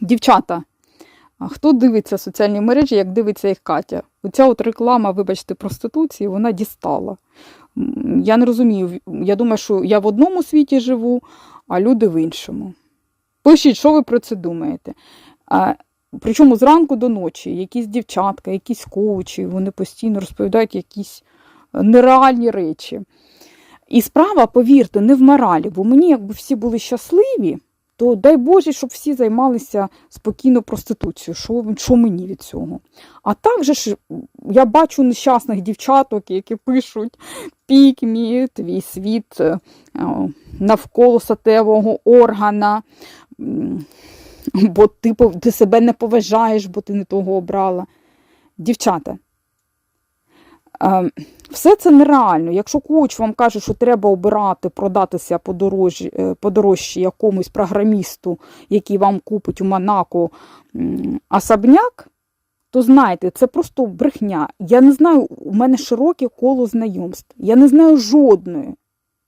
Дівчата, хто дивиться соціальні мережі, як дивиться їх Катя? Оця от реклама, вибачте, проституції, вона дістала. Я не розумію. Я думаю, що я в одному світі живу, а люди в іншому. Пишіть, що ви про це думаєте. А, причому зранку до ночі якісь дівчатка, якісь коучі, вони постійно розповідають якісь е, нереальні речі. І справа, повірте, не в моралі, бо мені, якби всі були щасливі, то дай Боже, щоб всі займалися спокійно проституцією. Що, що мені від цього? А також ж я бачу нещасних дівчаток, які пишуть пік мій, твій світ е, е, навколо статевого органа, бо ти, ти себе не поважаєш, бо ти не того обрала. Дівчата, е, все це нереально. Якщо коуч вам каже, що треба обирати, продатися подорожі, е, якомусь програмісту, який вам купить у Монако особняк, то знайте, це просто брехня. Я не знаю, у мене широке коло знайомств. Я не знаю жодної,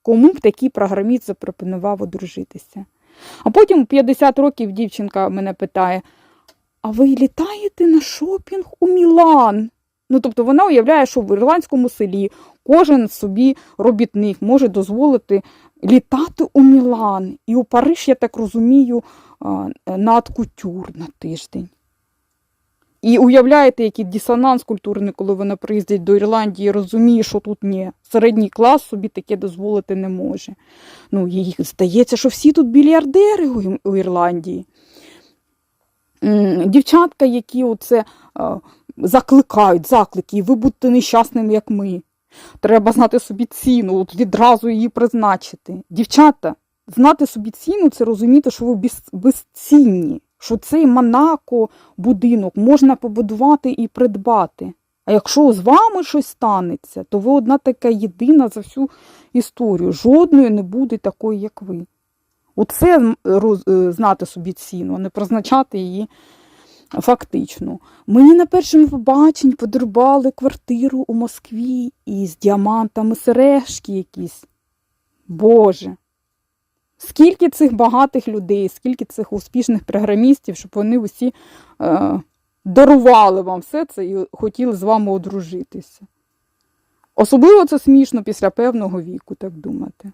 кому б такий програміст запропонував одружитися. А потім 50 років дівчинка мене питає: а ви літаєте на шопінг у Мілан? Ну, тобто вона уявляє, що в ірландському селі кожен собі робітник може дозволити літати у Мілан. І у Париж, я так розумію, на кутюр на тиждень. І уявляєте, який дисонанс культурний, коли вона приїздить до Ірландії розуміє, що тут ні. Середній клас собі таке дозволити не може. Ну, їй здається, що всі тут мільярдери у- Ірландії. Дівчатка, які оце закликають, заклики, і ви будьте нещасними, як ми. Треба знати собі ціну, от відразу її призначити. Дівчата, знати собі ціну це розуміти, що ви без, безцінні, що цей Монако будинок можна побудувати і придбати. А якщо з вами щось станеться, то ви одна така єдина за всю історію. Жодної не буде такої, як ви. Оце роз- е, знати собі ціну, а не призначати її фактично. Мені на першому побаченні подарували квартиру у Москві із діамантами сережки якісь. Боже. Скільки цих багатих людей, скільки цих успішних програмістів, щоб вони усі е, дарували вам все це і хотіли з вами одружитися. Особливо це смішно після певного віку, так думати.